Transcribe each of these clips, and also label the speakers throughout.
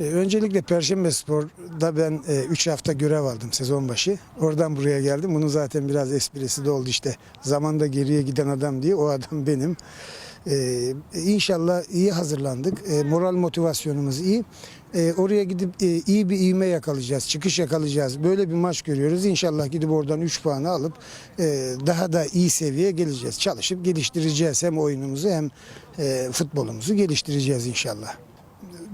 Speaker 1: E, Öncelikle Perşembe Spor'da ben 3 hafta görev aldım sezon başı. Oradan buraya geldim. Bunun zaten biraz esprisi de oldu işte. Zamanda geriye giden adam diye o adam benim. Ee, inşallah iyi hazırlandık. Ee, moral motivasyonumuz iyi. Oraya gidip e, iyi bir ivme yakalayacağız. Çıkış yakalayacağız. Böyle bir maç görüyoruz. İnşallah gidip oradan 3 puanı alıp e, daha da iyi seviyeye geleceğiz. Çalışıp geliştireceğiz hem oyunumuzu hem e, futbolumuzu geliştireceğiz inşallah.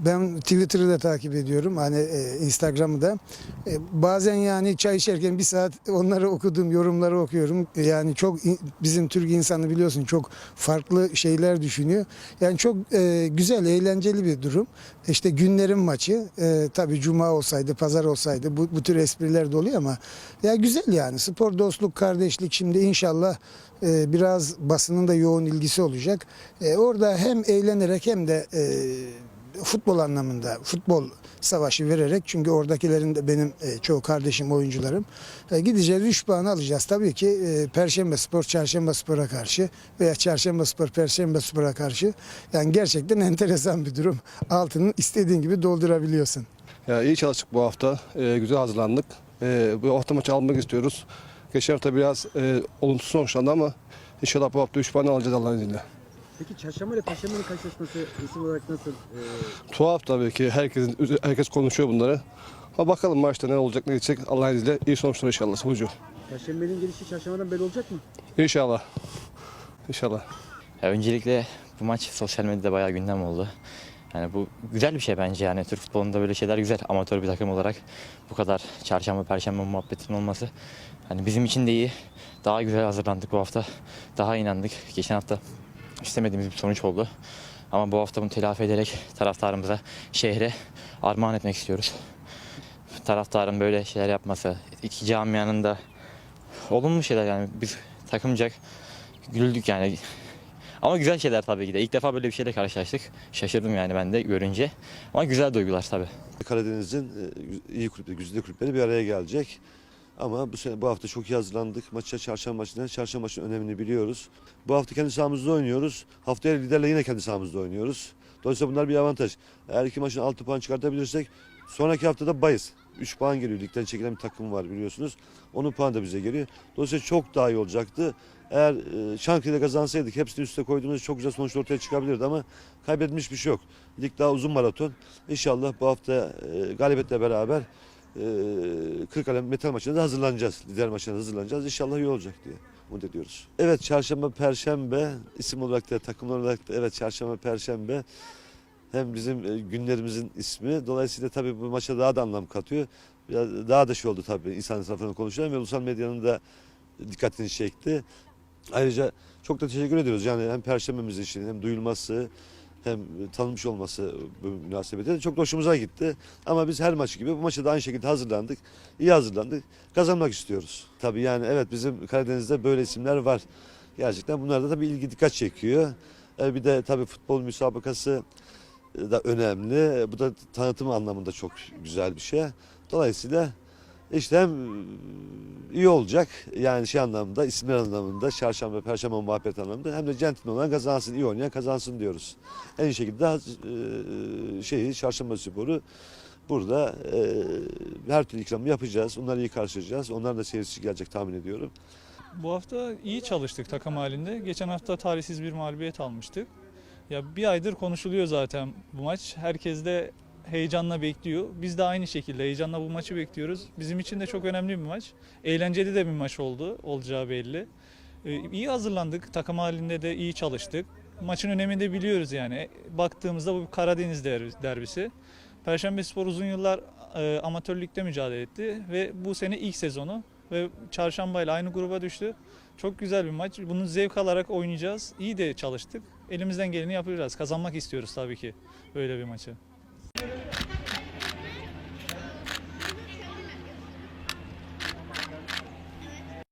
Speaker 1: Ben Twitter'ı da takip ediyorum. Hani e, Instagram'ı da. E, bazen yani çay içerken bir saat onları okudum, yorumları okuyorum. Yani çok bizim Türk insanı biliyorsun çok farklı şeyler düşünüyor. Yani çok e, güzel, eğlenceli bir durum. İşte günlerin maçı. E, tabii cuma olsaydı, pazar olsaydı bu, bu tür espriler de oluyor ama ya güzel yani. Spor, dostluk, kardeşlik şimdi inşallah e, biraz basının da yoğun ilgisi olacak. E, orada hem eğlenerek hem de e, futbol anlamında futbol savaşı vererek çünkü oradakilerin de benim e, çoğu kardeşim oyuncularım e, gideceğiz 3 puan alacağız tabii ki e, Perşembe Spor Çarşamba Spor'a karşı veya Çarşamba Spor Perşembe Spor'a karşı yani gerçekten enteresan bir durum altını istediğin gibi doldurabiliyorsun.
Speaker 2: Ya iyi çalıştık bu hafta. Ee, güzel hazırlandık. Ee, bu hafta maçı almak istiyoruz. Geçen hafta biraz e, olumsuz sonuçlandı ama inşallah bu hafta 3 puan alacağız Allah'ın izniyle.
Speaker 3: Peki çarşamba ile perşembenin karşılaşması isim olarak nasıl? Ee,
Speaker 2: Tuhaf tabii ki herkesin herkes konuşuyor bunları. Ama bakalım maçta ne olacak ne gidecek Allah'ın izniyle iyi sonuçlar inşallah sonucu.
Speaker 3: perşembenin gelişi çarşambadan belli olacak mı?
Speaker 2: İnşallah. İnşallah.
Speaker 4: Ya öncelikle bu maç sosyal medyada bayağı gündem oldu. Yani bu güzel bir şey bence yani Türk futbolunda böyle şeyler güzel. Amatör bir takım olarak bu kadar çarşamba perşembe muhabbetin olması hani bizim için de iyi. Daha güzel hazırlandık bu hafta. Daha inandık. Geçen hafta istemediğimiz bir sonuç oldu. Ama bu hafta bunu telafi ederek taraftarımıza, şehre armağan etmek istiyoruz. Taraftarın böyle şeyler yapması, iki camianın da olumlu şeyler yani biz takımcak güldük yani ama güzel şeyler tabii ki de. İlk defa böyle bir şeyle karşılaştık. Şaşırdım yani ben de görünce. Ama güzel duygular tabii.
Speaker 5: Karadeniz'in e, iyi kulüpleri, güzide kulüpleri bir araya gelecek. Ama bu sene bu hafta çok iyi hazırlandık. Maça çarşamba maçından çarşamba maçının önemini biliyoruz. Bu hafta kendi sahamızda oynuyoruz. Haftaya liderle yine kendi sahamızda oynuyoruz. Dolayısıyla bunlar bir avantaj. Eğer iki maçın 6 puan çıkartabilirsek sonraki haftada bayız. 3 puan geliyor. Ligden çekilen bir takım var biliyorsunuz. Onun puanı da bize geliyor. Dolayısıyla çok daha iyi olacaktı. Eğer e, Çankırı'da kazansaydık hepsini üste koyduğumuz çok güzel sonuçlar ortaya çıkabilirdi ama kaybetmiş bir şey yok. Lig daha uzun maraton. İnşallah bu hafta e, galibiyetle beraber Kırıkkale Metal maçına da hazırlanacağız. Lider maçına hazırlanacağız. İnşallah iyi olacak diye umut ediyoruz. Evet çarşamba, perşembe isim olarak da takım olarak da evet çarşamba, perşembe hem bizim günlerimizin ismi. Dolayısıyla tabii bu maça daha da anlam katıyor. Biraz daha da şey oldu tabii insan tarafından konuşulan ve ulusal medyanın da dikkatini çekti. Ayrıca çok da teşekkür ediyoruz. Yani hem perşembemiz için hem duyulması hem tanınmış olması bu münasebete çok da hoşumuza gitti. Ama biz her maç gibi bu maça da aynı şekilde hazırlandık. İyi hazırlandık. Kazanmak istiyoruz. Tabii yani evet bizim Karadeniz'de böyle isimler var. Gerçekten bunlar da tabii ilgi dikkat çekiyor. E, bir de tabii futbol müsabakası da önemli. E, Bu da tanıtım anlamında çok güzel bir şey. Dolayısıyla işte hem iyi olacak yani şey anlamında isimler anlamında çarşamba perşembe muhabbet anlamında hem de centilmen olan kazansın iyi oynayan kazansın diyoruz. En iyi şekilde e, şeyi çarşamba sporu burada e, her türlü ikramı yapacağız. Onları iyi karşılayacağız. Onlar da seyirci gelecek tahmin ediyorum.
Speaker 6: Bu hafta iyi çalıştık takım halinde. Geçen hafta talihsiz bir mağlubiyet almıştık. Ya bir aydır konuşuluyor zaten bu maç. Herkes de heyecanla bekliyor. Biz de aynı şekilde heyecanla bu maçı bekliyoruz. Bizim için de çok önemli bir maç. Eğlenceli de bir maç oldu. Olacağı belli. Ee, iyi hazırlandık. Takım halinde de iyi çalıştık. Maçın önemini de biliyoruz yani. Baktığımızda bu Karadeniz derbi- derbisi. Perşembe Spor uzun yıllar e, amatör ligde mücadele etti ve bu sene ilk sezonu ve çarşamba ile aynı gruba düştü. Çok güzel bir maç. Bunu zevk alarak oynayacağız. İyi de çalıştık. Elimizden geleni yapacağız. Kazanmak istiyoruz tabii ki böyle bir maçı.